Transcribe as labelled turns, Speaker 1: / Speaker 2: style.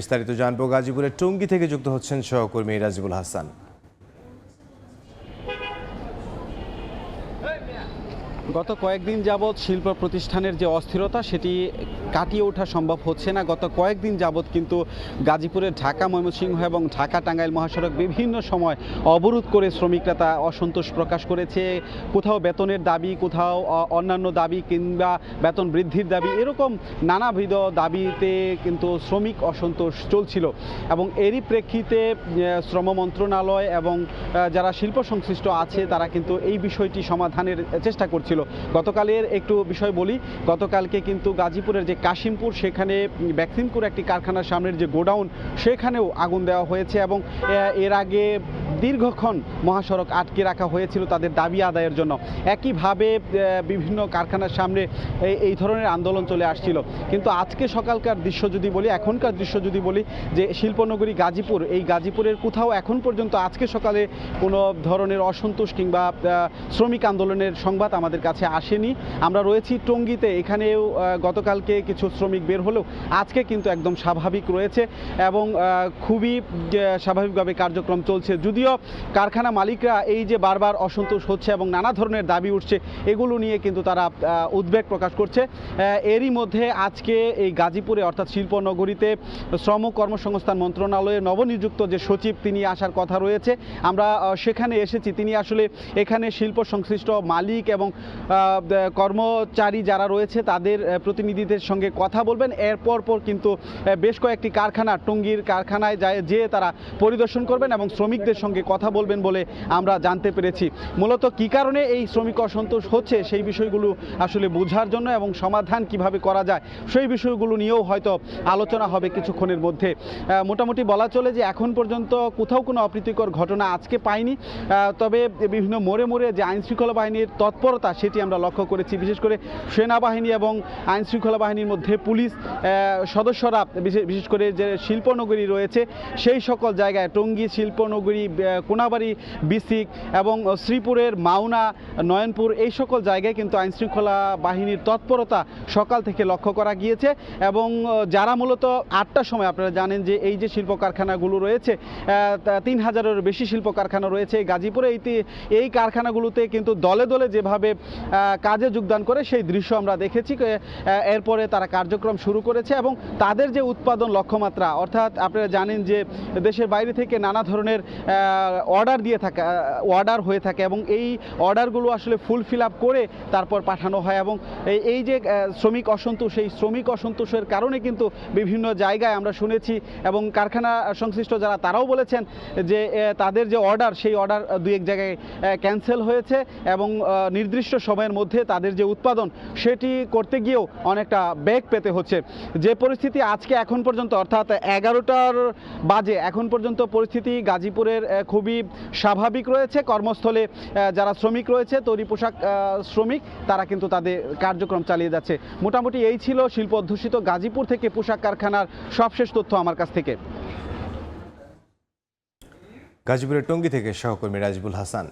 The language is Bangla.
Speaker 1: বিস্তারিত জানব গাজীপুরের টঙ্গী থেকে যুক্ত হচ্ছেন সহকর্মী রাজিবুল হাসান।
Speaker 2: গত কয়েকদিন যাবৎ শিল্প প্রতিষ্ঠানের যে অস্থিরতা, সেটি কাটিয়ে ওঠা সম্ভব হচ্ছে না। গত কয়েকদিন যাবৎ কিন্তু গাজীপুরের ঢাকা ময়মনসিংহ এবং ঢাকা টাঙ্গাইল মহাসড়ক বিভিন্ন সময় অবরোধ করে শ্রমিকরা তা অসন্তোষ প্রকাশ করেছে। কোথাও বেতনের দাবি, কোথাও অন্যান্য দাবি কিংবা বেতন বৃদ্ধির দাবি, এরকম নানাবিধ দাবিতে কিন্তু শ্রমিক অসন্তোষ চলছিল। এবং এরই প্রেক্ষিতে শ্রম মন্ত্রণালয় এবং যারা শিল্প সংশ্লিষ্ট আছে, তারা কিন্তু এই বিষয়টি সমাধানের চেষ্টা করছিল। গতকালের একটু বিষয় বলি, গতকালকে কিন্তু গাজীপুরের যে কাশিমপুর, সেখানে ভ্যাকসিনপুর একটি কারখানার সামনের যে গোডাউন, সেখানেও আগুন দেওয়া হয়েছে এবং এর আগে দীর্ঘক্ষণ মহাসড়ক আটকে রাখা হয়েছিল তাদের দাবি আদায়ের জন্য। একইভাবে বিভিন্ন কারখানার সামনে এই- ধরনের আন্দোলন চলে আসছিল। কিন্তু আজকে সকালকার দৃশ্য যদি বলি, এখনকার দৃশ্য যদি বলি, যে শিল্পনগরী গাজীপুর, এই গাজীপুরের কোথাও এখন পর্যন্ত আজকে সকালে কোনো ধরনের অসন্তোষ কিংবা শ্রমিক আন্দোলনের সংবাদ আমাদের কাছে আসেনি। আমরা রয়েছি টঙ্গীতে, এখানেও গতকালকে কিছু শ্রমিক বের হলেও আজকে কিন্তু একদম স্বাভাবিক রয়েছে এবং খুবই স্বাভাবিকভাবে কার্যক্রম চলছে। যদিও কারখানা মালিকরা এই যে বারবার অসন্তোষ হচ্ছে এবং নানা ধরনের দাবি উঠছে, এগুলো নিয়ে কিন্তু তারা উদ্বেগ প্রকাশ করছে। এরই মধ্যে আজকে এই গাজীপুরে অর্থাৎ শিল্পনগরীতে শ্রম কর্মসংস্থান মন্ত্রণালয়ের নবনিযুক্ত যে সচিব, তিনি আসার কথা রয়েছে। আমরা সেখানে এসেছি। তিনি আসলে এখানে শিল্প সংশ্লিষ্ট মালিক এবং কর্মচারী যারা রয়েছে, তাদের প্রতিনিধিদের সঙ্গে কথা বলবেন। এরপর পর কিন্তু বেশ কয়েকটি কারখানা, টঙ্গীর কারখানায় যায়, যেয়ে তারা পরিদর্শন করবেন এবং শ্রমিকদের সঙ্গে কথা বলবেন বলে আমরা জানতে পেরেছি। মূলত কী কারণে এই শ্রমিক অসন্তোষ হচ্ছে সেই বিষয়গুলো আসলে বোঝার জন্য এবং সমাধান কীভাবে করা যায় সেই বিষয়গুলো নিয়েও হয়তো আলোচনা হবে কিছুক্ষণের মধ্যে। মোটামুটি বলা চলে যে এখন পর্যন্ত কোথাও কোনো অপ্রীতিকর ঘটনা আজকে পাইনি। তবে বিভিন্ন মোড়ে মোড়ে যে আইন শৃঙ্খলা বাহিনীর তৎপরতা সেটি আমরা লক্ষ্য করেছি। বিশেষ করে সেনাবাহিনী এবং আইন শৃঙ্খলা বাহিনীর মধ্যে পুলিশ সদস্যরা বিশেষ করে যে শিল্পনগরী রয়েছে, সেই সকল জায়গায় টঙ্গী শিল্পনগরী কোনাবাড়ি, বিসিক এবং শ্রীপুরের মাওনা, নয়নপুর, এই সকল জায়গায় কিন্তু আইনশৃঙ্খলা বাহিনীর তৎপরতা সকাল থেকে লক্ষ্য করা গিয়েছে এবং যারা মূলত আটটার সময় আপনারা জানেন যে এই যে শিল্প কারখানাগুলো রয়েছে তিন হাজারের বেশি শিল্প কারখানা রয়েছে গাজীপুরে এই এই কারখানাগুলোতে কিন্তু দলে দলে যেভাবে কাজে যোগদান করে সেই দৃশ্য আমরা দেখেছি এরপরে তারা কার্যক্রম শুরু করেছে এবং তাদের যে উৎপাদন লক্ষ্যমাত্রা, অর্থাৎ আপনারা জানেন যে দেশের বাইরে থেকে নানা ধরনের অর্ডার দিয়ে থাকে অর্ডার হয়ে থাকে এবং এই অর্ডারগুলো আসলে ফুলফিল আপ করে তারপর পাঠানো হয় এবং এই যে শ্রমিক অসন্তোষ এই শ্রমিক অসন্তোষের কারণে কিন্তু বিভিন্ন জায়গায় আমরা শুনেছি এবং কারখানা সংশ্লিষ্ট যারা তারাও বলেছেন যে তাদের যে অর্ডার সেই অর্ডার দুই এক জায়গায় ক্যান্সেল হয়েছে এবং নির্দিষ্ট সময়ের মধ্যে তাদের যে উৎপাদন সেটি করতে গিয়েও অনেকটা বেগ পেতে হচ্ছে। যে পরিস্থিতি আজকে এখন পর্যন্ত, অর্থাৎ এগারোটার বাজে, এখন পর্যন্ত পরিস্থিতি গাজীপুরের খুবই স্বাভাবিক রয়েছে। কর্মস্থলে যারা শ্রমিক রয়েছে, তৈরি পোশাক শ্রমিক, তারা কিন্তু তাদের কার্যক্রম চালিয়ে যাচ্ছে। মোটামুটি এই ছিল শিল্প অধ্যুষিত গাজীপুর থেকে পোশাক কারখানার সবশেষ তথ্য আমার কাছ থেকে।
Speaker 1: গাজীপুরের টঙ্গী থেকে সহকর্মী রাজিবুল হাসান।